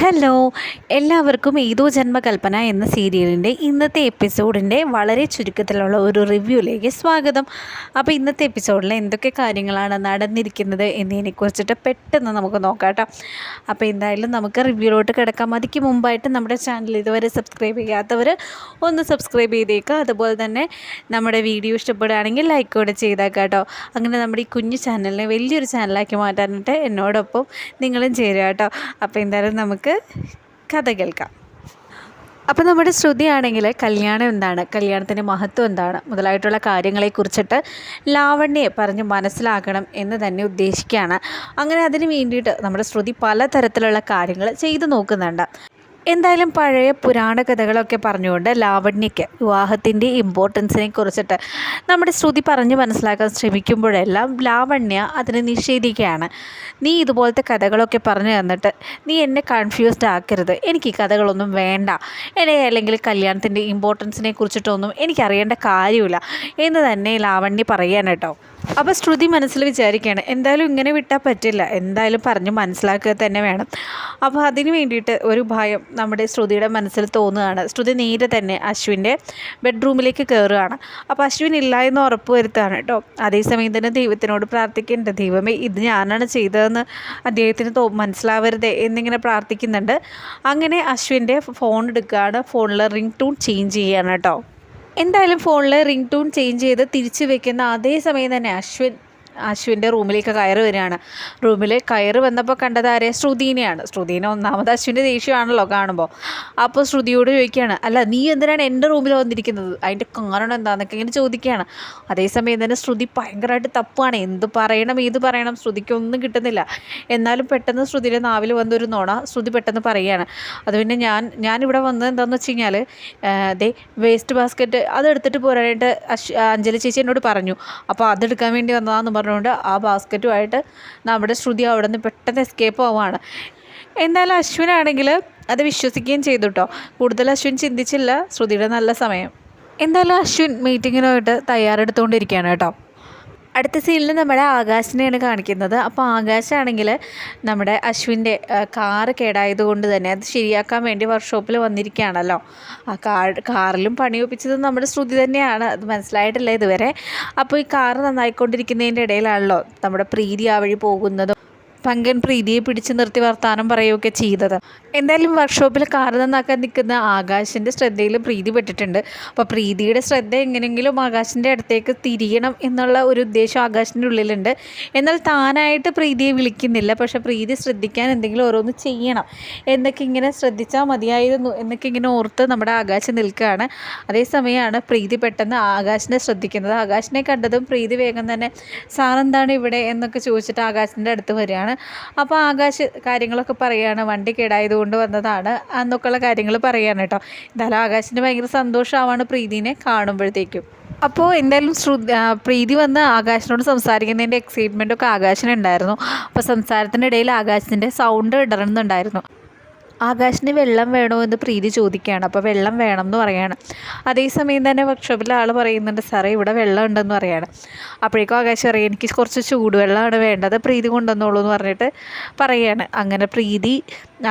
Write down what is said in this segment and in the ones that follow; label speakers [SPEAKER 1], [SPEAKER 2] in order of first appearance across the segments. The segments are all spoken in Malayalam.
[SPEAKER 1] ഹലോ എല്ലാവർക്കും ഏതോ ജന്മകൽപ്പന എന്ന സീരിയലിന്റെ ഇന്നത്തെ എപ്പിസോഡിന്റെ വളരെ ചുരുക്കത്തിലുള്ള ഒരു റിവ്യൂയിലേക്ക് സ്വാഗതം. അപ്പോൾ ഇന്നത്തെ എപ്പിസോഡിൽ എന്തൊക്കെ കാര്യങ്ങളാണ് നടന്നിരിക്കുന്നത് എന്നതിനെക്കുറിച്ചിട്ട് പെട്ടെന്ന് നമുക്ക് നോക്കാം കേട്ടോ. അപ്പോൾ എന്തായാലും നമുക്ക് റിവ്യൂലോട്ട് കിടക്കാം. അതിക്ക് മുമ്പായിട്ട് നമ്മുടെ ചാനൽ ഇതുവരെ സബ്സ്ക്രൈബ് ചെയ്യാത്തവർ ഒന്ന് സബ്സ്ക്രൈബ് ചെയ്തേക്കുക അതുപോലെ തന്നെ നമ്മുടെ വീഡിയോ ഇഷ്ടപ്പെടുകയാണെങ്കിൽ ലൈക്ക് കൂടെ ചെയ്താൽ കേട്ടോ. അങ്ങനെ നമ്മുടെ ഈ കുഞ്ഞു ചാനലിനെ വലിയൊരു ചാനലാക്കി മാറ്റാനായിട്ട് എന്നോടൊപ്പം നിങ്ങളും ചേരുക കേട്ടോ. അപ്പോൾ എന്തായാലും നമുക്ക് കഥ കേൾക്കാം. അപ്പോൾ നമ്മുടെ ശ്രുതിയാണെങ്കിൽ കല്യാണം എന്താണ്? കല്യാണത്തിന്റെ മഹത്വം എന്താണ്? മുതലായിട്ടുള്ള കാര്യങ്ങളെക്കുറിച്ചിട്ട് ലാവണ്യെ പറഞ്ഞ് മനസ്സിലാക്കണം എന്ന് തന്നെ ഉദ്ദേശിക്കുകയാണ്. അങ്ങനെ അതിന് വേണ്ടിയിട്ട് നമ്മുടെ ശ്രുതി പലതരത്തിലുള്ള കാര്യങ്ങൾ ചെയ്തു നോക്കുന്നുണ്ട്. എന്തായാലും പഴയ പുരാണ കഥകളൊക്കെ പറഞ്ഞുകൊണ്ട് ലാവണ്യയ്ക്ക് വിവാഹത്തിന്റെ ഇമ്പോർട്ടൻസിനെ കുറിച്ചിട്ട് നമ്മുടെ ശ്രുതി പറഞ്ഞ് മനസ്സിലാക്കാൻ ശ്രമിക്കുമ്പോഴെല്ലാം ലാവണ്യ അതിനെ നിഷേധിക്കുകയാണ്. നീ ഇതുപോലത്തെ കഥകളൊക്കെ പറഞ്ഞു തന്നിട്ട് നീ എന്നെ കൺഫ്യൂസ്ഡ് ആക്കരുത്. എനിക്ക് ഈ കഥകളൊന്നും വേണ്ട. എന്നെ അല്ലെങ്കിൽ കല്യാണത്തിന്റെ ഇമ്പോർട്ടൻസിനെ കുറിച്ചിട്ടൊന്നും എനിക്കറിയേണ്ട കാര്യമില്ല. എന്ന് തന്നെ ലാവണ്യ പറയാൻ കേട്ടോ. അപ്പോൾ ശ്രുതി മനസ്സിൽ വിചാരിക്കുകയാണ് എന്തായാലും ഇങ്ങനെ വിട്ടാൽ പറ്റില്ല. എന്തായാലും പറഞ്ഞ് മനസ്സിലാക്കുക തന്നെ വേണം. അപ്പോൾ അതിന് വേണ്ടിയിട്ട് ഒരു ഭയം നമ്മുടെ ശ്രുതിയുടെ മനസ്സിൽ തോന്നുകയാണ്. ശ്രുതി നേരെ തന്നെ അശ്വിന്റെ ബെഡ്റൂമിലേക്ക് കയറുകയാണ്. അപ്പോൾ അശ്വിൻ ഇല്ല എന്ന് ഉറപ്പ് വരുത്താണ് കേട്ടോ. അതേസമയം തന്നെ ദൈവത്തിനോട് പ്രാർത്ഥിക്കേണ്ട ദൈവമേ ഇത് ഞാനാണ് ചെയ്തതെന്ന് അദ്ദേഹത്തിന് തോ മനസ്സിലാവരുതേ എന്നിങ്ങനെ പ്രാർത്ഥിക്കുന്നുണ്ട്. അങ്ങനെ അശ്വിന്റെ ഫോൺ എടുക്കുകയാണ്. ഫോണിൽ റിംഗ് ടൂൺ ചേഞ്ച് ചെയ്യുകയാണ് കേട്ടോ. എന്തായാലും ഫോണിൽ റിംഗ് ടൂൺ ചേഞ്ച് ചെയ്ത് തിരിച്ചു വെക്കുന്ന അതേ സമയം തന്നെ അശ്വിൻ അശ്വിന്റെ റൂമിലേക്ക് കയറി വരികയാണ്. റൂമിൽ കയറി വന്നപ്പോൾ കണ്ടത് ആരെ? ശ്രുതിനെയാണ്. ശ്രുതിനെ ഒന്നാമത് അശ്വിന്റെ ദേഷ്യമാണല്ലോ കാണുമ്പോൾ അപ്പോൾ ശ്രുതിയോട് ചോദിക്കുകയാണ് അല്ല നീ എന്തിനാണ് എന്റെ റൂമിൽ വന്നിരിക്കുന്നത്? അതിന്റെ കാരണം എന്താണെന്നൊക്കെ ഇങ്ങനെ ചോദിക്കുകയാണ്. അതേസമയം തന്നെ ശ്രുതി ഭയങ്കരമായിട്ട് തപ്പാണ്. എന്ത് പറയണം ഏത് പറയണം? ശ്രുതിക്കൊന്നും കിട്ടുന്നില്ല. എന്നാലും പെട്ടെന്ന് ശ്രുതിയുടെ നാവിൽ വന്നൊരു നോണ ശ്രുതി പെട്ടെന്ന് പറയുകയാണ്. അത് പിന്നെ ഞാൻ ഞാനിവിടെ വന്നത് എന്താണെന്ന് വെച്ച് കഴിഞ്ഞാൽ ദേ വേസ്റ്റ് ബാസ്ക്കറ്റ് അതെടുത്തിട്ട് പോരാനായിട്ട് അഞ്ജലി ചേച്ചി എന്നോട് പറഞ്ഞു. അപ്പോൾ അതെടുക്കാൻ വേണ്ടി വന്നതാണെന്ന് പറഞ്ഞുകൊണ്ട് ആ ബാസ്ക്കറ്റുമായിട്ട് നമ്മുടെ ശ്രുതി അവിടെ നിന്ന് പെട്ടെന്ന് എസ്കേപ്പ് ആവുകയാണ് എന്തായാലും അശ്വിനാണെങ്കിൽ അത് വിശ്വസിക്കുകയും ചെയ്തു കേട്ടോ കൂടുതൽ അശ്വിൻ ചിന്തിച്ചില്ല. ശ്രുതിയുടെ നല്ല സമയം. എന്തായാലും അശ്വിൻ മീറ്റിങ്ങിനായിട്ട് തയ്യാറെടുത്തുകൊണ്ടിരിക്കുകയാണ് കേട്ടോ. അടുത്ത സീനിൽ നമ്മുടെ ആകാശിനെയാണ് കാണിക്കുന്നത്. അപ്പോൾ ആകാശാണെങ്കിൽ നമ്മുടെ അശ്വിന്റെ കാറ് കേടായത് കൊണ്ട് തന്നെ അത് ശരിയാക്കാൻ വേണ്ടി വർക്ക്ഷോപ്പിൽ വന്നിരിക്കുകയാണല്ലോ. ആ കാർ കാറിലും പണി ഒപ്പിച്ചത് നമ്മുടെ ശ്രുതി തന്നെയാണ്. അത് മനസ്സിലായിട്ടില്ല ഇതുവരെ. അപ്പോൾ ഈ കാറ് നന്നായിക്കൊണ്ടിരിക്കുന്നതിന്റെ ഇടയിലാണല്ലോ നമ്മുടെ പ്രീതി ആ വഴി പോകുന്നതും. പങ്കൻ പ്രീതിയെ പിടിച്ചു നിർത്തി വർത്താനം പറയുകയൊക്കെ ചെയ്തത്. എന്തായാലും വർക്ക്ഷോപ്പിൽ കാർ നന്നാക്കാൻ നിൽക്കുന്ന ആകാശിന്റെ ശ്രദ്ധയിൽ പ്രീതി പെട്ടിട്ടുണ്ട്. അപ്പോൾ പ്രീതിയുടെ ശ്രദ്ധ എങ്ങനെയെങ്കിലും ആകാശിന്റെ അടുത്തേക്ക് തിരിയണം എന്നുള്ള ഒരു ഉദ്ദേശം ആകാശിന്റെ ഉള്ളിലുണ്ട്. എന്നാൽ താനായിട്ട് പ്രീതിയെ വിളിക്കുന്നില്ല. പക്ഷേ പ്രീതി ശ്രദ്ധിക്കാൻ എന്തെങ്കിലും ഓരോന്ന് ചെയ്യണം. എന്നൊക്കെ ഇങ്ങനെ ശ്രദ്ധിച്ചാൽ മതിയായിരുന്നു എന്നൊക്കെ ഇങ്ങനെ ഓർത്ത് നമ്മുടെ ആകാശം നിൽക്കുകയാണ്. അതേസമയമാണ് പ്രീതി പെട്ടെന്ന് ആകാശിനെ ശ്രദ്ധിക്കുന്നത്. ആകാശിനെ കണ്ടതും പ്രീതി വേഗം തന്നെ സാറെന്താണ് ഇവിടെ? എന്നൊക്കെ ചോദിച്ചിട്ട് ആകാശിന്റെ അടുത്ത് വരികയാണ്. അപ്പോൾ ആകാശ് കാര്യങ്ങളൊക്കെ പറയുകയാണ്. വണ്ടി കേടായതുകൊണ്ട് വന്നതാണ്. എന്നൊക്കെയുള്ള കാര്യങ്ങൾ പറയുകയാണ് കേട്ടോ. എന്തായാലും ആകാശിന് ഭയങ്കര സന്തോഷമാവാണ് പ്രീതിനെ കാണുമ്പോഴത്തേക്കും. അപ്പോൾ എന്തായാലും ശ്രുതി ആ, പ്രീതി വന്ന് ആകാശിനോട് സംസാരിക്കുന്നതിന്റെ എക്സൈറ്റ്മെന്റ് ഒക്കെ ആകാശിനുണ്ടായിരുന്നു. അപ്പോൾ സംസാരത്തിനിടയിൽ ആകാശിന്റെ സൗണ്ട് ഇടറുന്നുണ്ടായിരുന്നു ആകാശിന് വെള്ളം വേണോ എന്ന് പ്രീതി ചോദിക്കുകയാണ്. അപ്പോൾ വെള്ളം വേണം എന്ന് പറയാണ് അതേസമയം തന്നെ വർക്ക്ഷോപ്പിലെ ആൾ പറയുന്നുണ്ട് സാറേ ഇവിടെ വെള്ളം ഉണ്ടെന്ന് പറയാണ് അപ്പോഴേക്കും ആകാശം പറയും എനിക്ക് കുറച്ച് ചൂടുവെള്ളമാണ് വേണ്ടത് പ്രീതി കൊണ്ടുവന്നോളൂ എന്ന് പറഞ്ഞിട്ട് പറയുകയാണ്. അങ്ങനെ പ്രീതി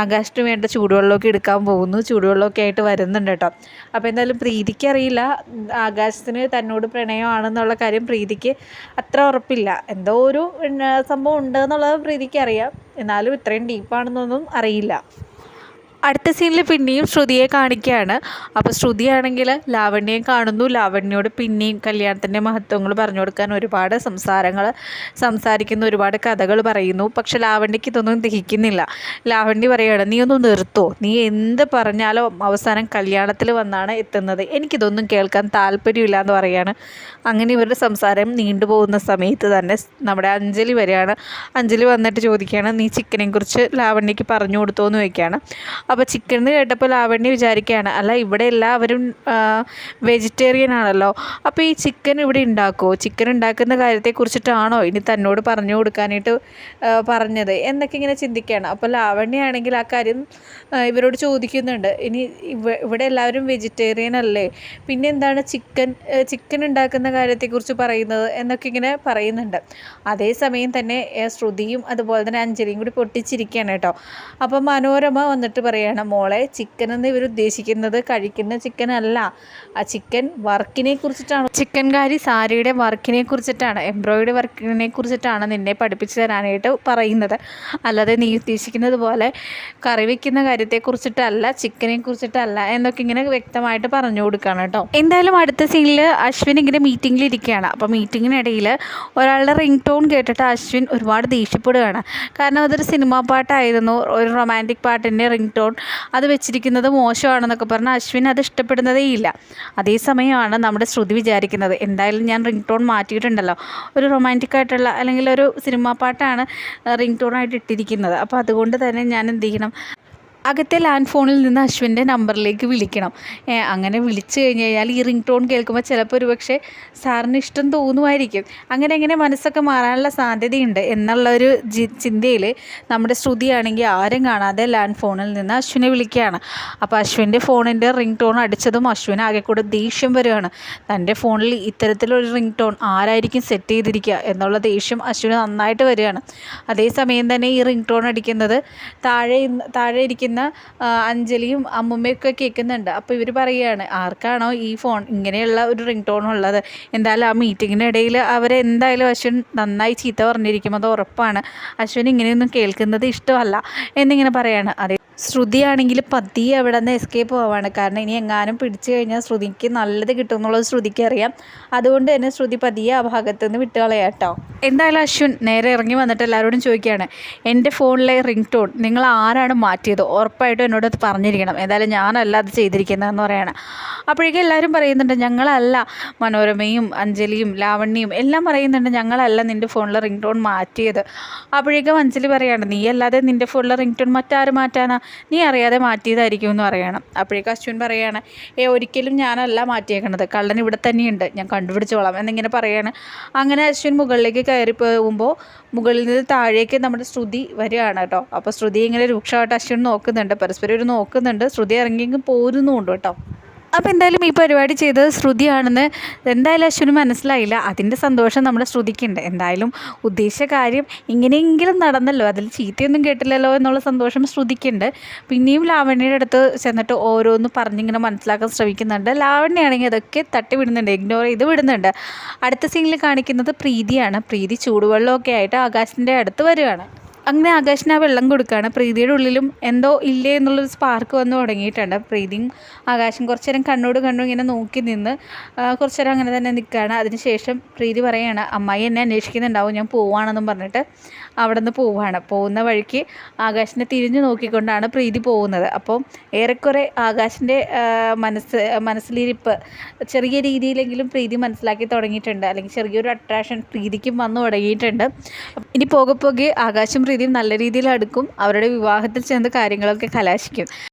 [SPEAKER 1] ആകാശിന് വേണ്ട ചൂടുവെള്ളമൊക്കെ എടുക്കാൻ പോകുന്നു. ചൂടുവെള്ളമൊക്കെ ആയിട്ട് വരുന്നുണ്ട് കേട്ടോ. അപ്പോൾ എന്തായാലും പ്രീതിക്ക് അറിയില്ല ആകാശത്തിന് തന്നോട് പ്രണയമാണെന്നുള്ള കാര്യം പ്രീതിക്ക് അത്ര ഉറപ്പില്ല. എന്തോ ഒരു സംഭവം ഉണ്ട് എന്നുള്ളത് പ്രീതിക്ക് അറിയാം എന്നാലും ഇത്രയും ഡീപ്പാണെന്നൊന്നും അറിയില്ല. അടുത്ത സീനിൽ പിന്നെയും ശ്രുതിയെ കാണിക്കുകയാണ്. അപ്പോൾ ശ്രുതിയാണെങ്കിൽ ലാവണ്യയെ കാണുന്നു. ലാവണ്യയോട് പിന്നെയും കല്യാണത്തിന്റെ മഹത്വങ്ങൾ പറഞ്ഞു കൊടുക്കാൻ ഒരുപാട് സംസാരങ്ങൾ സംസാരിക്കുന്ന. ഒരുപാട് കഥകൾ പറയുന്നു. പക്ഷെ ലാവണ്യക്ക് ഇതൊന്നും ദഹിക്കുന്നില്ല. ലാവണ്യ പറയുകയാണ് നീ ഒന്ന് നിർത്തോ. നീ എന്ത് പറഞ്ഞാലും അവസാനം കല്യാണത്തിൽ വന്നാണ് എത്തുന്നത്. എനിക്കിതൊന്നും കേൾക്കാൻ താല്പര്യമില്ല എന്ന് പറയുകയാണ് അങ്ങനെ ഇവരുടെ സംസാരം നീണ്ടുപോകുന്ന സമയത്ത് തന്നെ നമ്മുടെ അഞ്ജലി വരികയാണ്. അഞ്ജലി വന്നിട്ട് ചോദിക്കുകയാണ് നീ ചിക്കനെ കുറിച്ച് ലാവണ്യക്ക് പറഞ്ഞു കൊടുത്തോ എന്ന് ചോദിക്കുകയാണ്. അപ്പോൾ ചിക്കൻ എന്ന് കേട്ടപ്പോൾ ലാവണ്യ വിചാരിക്കുകയാണ് അല്ല ഇവിടെ എല്ലാവരും വെജിറ്റേറിയൻ ആണല്ലോ. അപ്പോൾ ഈ ചിക്കൻ ഇവിടെ ഉണ്ടാക്കുമോ ചിക്കൻ ഉണ്ടാക്കുന്ന കാര്യത്തെക്കുറിച്ചിട്ടാണോ ഇനി തന്നോട് പറഞ്ഞു കൊടുക്കാനായിട്ട് പറഞ്ഞത്? എന്നൊക്കെ ഇങ്ങനെ ചിന്തിക്കുകയാണ്. അപ്പോൾ ലാവണ്യാണെങ്കിൽ ആ കാര്യം ഇവരോട് ചോദിക്കുന്നുണ്ട്. ഇനി ഇവിടെ എല്ലാവരും വെജിറ്റേറിയൻ അല്ലേ? പിന്നെ എന്താണ് ചിക്കൻ ചിക്കൻ ഉണ്ടാക്കുന്ന കാര്യത്തെക്കുറിച്ച് പറയുന്നത്? എന്നൊക്കെ ഇങ്ങനെ പറയുന്നുണ്ട്. അതേസമയം തന്നെ ശ്രുതിയും അതുപോലെ തന്നെ അഞ്ജലിയും കൂടി പൊട്ടിച്ചിരിക്കുകയാണ് കേട്ടോ. അപ്പോൾ മനോരമ വന്നിട്ട് പറയാണ് മോളെ ചിക്കൻ എന്ന് ഇവർ ഉദ്ദേശിക്കുന്നത് കഴിക്കുന്ന ചിക്കൻ അല്ല ആ ചിക്കൻ വർക്കിനെ കുറിച്ചിട്ടാണ്. ചിക്കൻകാരി സാരിയുടെ വർക്കിനെ കുറിച്ചിട്ടാണ് എംബ്രോയിഡറി വർക്കിനെ കുറിച്ചിട്ടാണ് നിന്നെ പഠിപ്പിച്ചു തരാനായിട്ട് പറയുന്നത്. അല്ലാതെ നീ ഉദ്ദേശിക്കുന്നത് പോലെ കറി വെക്കുന്ന കാര്യത്തെക്കുറിച്ചിട്ടല്ല ചിക്കനെ കുറിച്ചിട്ടല്ല എന്നൊക്കെ ഇങ്ങനെ വ്യക്തമായിട്ട് പറഞ്ഞു കൊടുക്കുകയാണ് കേട്ടോ. എന്തായാലും അടുത്ത സീനിൽ അശ്വിൻ ഇങ്ങനെ മീറ്റിങ്ങിൽ ഇരിക്കുകയാണ്. അപ്പോൾ മീറ്റിങ്ങിനിടയിൽ ഒരാളുടെ റിംഗ് ടോൺ കേട്ടിട്ട് അശ്വിൻ ഒരുപാട് ദേഷ്യപ്പെടുകയാണ്. കാരണം അതൊരു സിനിമാ പാട്ടായിരുന്നു ഒരു റൊമാന്റിക് പാട്ടിന്റെ റിംഗ് ടോൺ അത് വെച്ചിരിക്കുന്നത് മോശമാണെന്നൊക്കെ പറഞ്ഞ് അശ്വിൻ അത് ഇഷ്ടപ്പെടുന്നതേ ഇല്ല. അതേസമയമാണ് നമ്മുടെ ശ്രുതി വിചാരിക്കുന്നത്. എന്തായാലും ഞാൻ റിംഗ് ടോൺ മാറ്റിയിട്ടുണ്ടല്ലോ. ഒരു റൊമാന്റിക് ആയിട്ടുള്ള അല്ലെങ്കിൽ ഒരു സിനിമാ പാട്ടാണ് റിംഗ് ടോണായിട്ട് ഇട്ടിരിക്കുന്നത്. അപ്പോൾ അതുകൊണ്ട് തന്നെ ഞാൻ എന്ത് ചെയ്യണം? അകത്തെ ലാൻഡ് ഫോണിൽ നിന്ന് അശ്വിന്റെ നമ്പറിലേക്ക് വിളിക്കണം. അങ്ങനെ വിളിച്ചു കഴിഞ്ഞ് കഴിഞ്ഞാൽ ഈ റിംഗ് ടോൺ കേൾക്കുമ്പോൾ ചിലപ്പോൾ ഒരുപക്ഷെ സാറിന് ഇഷ്ടം തോന്നുമായിരിക്കും. അങ്ങനെ എങ്ങനെ മനസ്സൊക്കെ മാറാനുള്ള സാധ്യതയുണ്ട് എന്നുള്ളൊരു ജി ചിന്തയിൽ നമ്മുടെ ശ്രുതിയാണെങ്കിൽ ആരും കാണാതെ ലാൻഡ് ഫോണിൽ നിന്ന് അശ്വിനെ വിളിക്കുകയാണ്. അപ്പോൾ അശ്വിന്റെ ഫോണിന്റെ റിംഗ് ടോൺ അടിച്ചതും അശ്വിന് ആകെ കൂടെ ദേഷ്യം വരികയാണ്. തന്റെ ഫോണിൽ ഇത്തരത്തിലൊരു റിംഗ് ടോൺ ആരായിരിക്കും സെറ്റ് ചെയ്തിരിക്കുക എന്നുള്ള ദേഷ്യം അശ്വിന് നന്നായിട്ട് വരികയാണ്. അതേസമയം തന്നെ ഈ റിംഗ് ടോൺ അടിക്കുന്നത് താഴെ താഴെ ഇരിക്കുന്ന ആ, അഞ്ജലിയും അമ്മുമ്മയൊക്കെ കേൾക്കുന്നുണ്ട്. അപ്പോൾ ഇവർ പറയുകയാണ് ആർക്കാണോ ഈ ഫോൺ? ഇങ്ങനെയുള്ള ഒരു റിംഗ് ടോൺ ഉള്ളത്. എന്തായാലും ആ മീറ്റിങ്ങിന്റെ ഇടയിൽ അവരെന്തായാലും അശ്വിൻ നന്നായി ചീത്ത പറഞ്ഞിരിക്കും അത് ഉറപ്പാണ്. അശ്വിൻ ഇങ്ങനെയൊന്നും കേൾക്കുന്നത് ഇഷ്ടമല്ല എന്നിങ്ങനെ പറയാണ്. അതേ ശ്രുതിയാണെങ്കിൽ പതി അവിടെ നിന്ന് എസ്കേപ്പ് പോവാണ് കാരണം ഇനി എങ്ങാനും പിടിച്ചു കഴിഞ്ഞാൽ ശ്രുതിക്ക് നല്ലത് കിട്ടും എന്നുള്ളത് ശ്രുതിക്ക് അറിയാം. അതുകൊണ്ട് തന്നെ ശ്രുതി പതിയെ ആ ഭാഗത്ത് നിന്ന് വിട്ട് എന്തായാലും അശ്വിൻ നേരെ ഇറങ്ങി വന്നിട്ട് എല്ലാവരോടും ചോദിക്കുകയാണ് എന്റെ ഫോണിലെ റിംഗ് ടോൺ നിങ്ങൾ ആരാണ് മാറ്റിയത്? ഉറപ്പായിട്ടും എന്നോട് അത് പറഞ്ഞിരിക്കണം. എന്തായാലും ഞാനല്ല അത് ചെയ്തിരിക്കുന്നതെന്ന് പറയുകയാണ് അപ്പോഴേക്കും എല്ലാവരും പറയുന്നുണ്ട് ഞങ്ങളല്ല മനോരമയും അഞ്ജലിയും ലാവണ്യയും എല്ലാം പറയുന്നുണ്ട് ഞങ്ങളല്ല നിന്റെ ഫോണിലെ റിംഗ് ടോൺ മാറ്റിയത്. അപ്പോഴേക്കും അഞ്ജലി പറയാണ് നീ അല്ലാതെ നിന്റെ ഫോണിലെ റിംഗ് ടോൺ മറ്റാരും മാറ്റാനാ? നീ അറിയാതെ മാറ്റിയതായിരിക്കും എന്ന് പറയണം. അപ്പോഴേക്കും അശ്വിൻ പറയുകയാണ് ഏ ഒരിക്കലും ഞാനല്ല മാറ്റിയേക്കണത്. കള്ളൻ ഇവിടെ തന്നെയുണ്ട്. ഞാൻ കണ്ടുപിടിച്ചോളാം എന്നിങ്ങനെ പറയാണ്. അങ്ങനെ അശ്വിൻ മുകളിലേക്ക് കയറി പോകുമ്പോൾ മുകളിൽ നിന്ന് താഴേക്ക് നമ്മുടെ ശ്രുതി വരികയാണ് കേട്ടോ. അപ്പോൾ ശ്രുതി ഇങ്ങനെ രൂക്ഷമായിട്ട് അശ്വിൻ നോക്കുന്നുണ്ട്. പരസ്പരം ഒരു നോക്കുന്നുണ്ട്. ശ്രുതി ഇറങ്ങിയെങ്കിൽ പോരുന്നുമുണ്ട് കേട്ടോ. അപ്പോൾ എന്തായാലും ഈ പരിപാടി ചെയ്തത് ശ്രുതിയാണെന്ന് എന്തായാലും അശ്വിന് മനസ്സിലായില്ല. അതിന്റെ സന്തോഷം നമ്മൾ ശ്രുതിക്കുണ്ട്. എന്തായാലും ഉദ്ദേശ കാര്യം ഇങ്ങനെയെങ്കിലും നടന്നല്ലോ. അതിൽ ചീത്തയൊന്നും കേട്ടില്ലല്ലോ എന്നുള്ള സന്തോഷം ശ്രുതിക്കുണ്ട്. പിന്നെയും ലാവണ്യയുടെ അടുത്ത് ചെന്നിട്ട് ഓരോന്ന് പറഞ്ഞിങ്ങനെ മനസ്സിലാക്കാൻ ശ്രമിക്കുന്നുണ്ട്. ലാവണ്യാണെങ്കിൽ അതൊക്കെ തട്ടി വിടുന്നുണ്ട് ഇഗ്നോർ ചെയ്ത് വിടുന്നുണ്ട്. അടുത്ത സീനിൽ കാണിക്കുന്നത് പ്രീതിയാണ്. പ്രീതി ചൂടുവെള്ളമൊക്കെ ആയിട്ട് ആകാശിന്റെ അടുത്ത് വരികയാണ്. അങ്ങനെ ആകാശിന് ആ വെള്ളം കൊടുക്കുകയാണ്. പ്രീതിയുടെ ഉള്ളിലും എന്തോ ഇല്ലേ എന്നുള്ളൊരു സ്പാർക്ക് വന്ന് തുടങ്ങിയിട്ടുണ്ട്. പ്രീതിയും ആകാശം കുറച്ച് നേരം കണ്ണോട് കണ്ണു ഇങ്ങനെ നോക്കി നിന്ന് കുറച്ച് നേരം അങ്ങനെ തന്നെ നിൽക്കുകയാണ്. അതിനുശേഷം പ്രീതി പറയുകയാണ് അമ്മായി എന്നെ അന്വേഷിക്കുന്നുണ്ടാവും ഞാൻ പോവാണെന്നും പറഞ്ഞിട്ട്. അവിടെ നിന്ന് പോവുകയാണ്. പോകുന്ന വഴിക്ക് ആകാശിനെ തിരിഞ്ഞു നോക്കിക്കൊണ്ടാണ് പ്രീതി പോകുന്നത്. അപ്പം ഏറെക്കുറെ ആകാശിന്റെ മനസ്സ് മനസ്സിലിരിപ്പ് ചെറിയ രീതിയിലെങ്കിലും പ്രീതി മനസ്സിലാക്കി തുടങ്ങിയിട്ടുണ്ട്. അല്ലെങ്കിൽ ചെറിയൊരു അട്രാക്ഷൻ പ്രീതിക്കും വന്നു തുടങ്ങിയിട്ടുണ്ട്. ഇനി പോകെ പോകെ ആകാശം പ്രീതിയും നല്ല രീതിയിൽ അടുക്കും. അവരുടെ വിവാഹത്തിൽ ചെന്ന് കാര്യങ്ങളൊക്കെ കലാശിക്കും.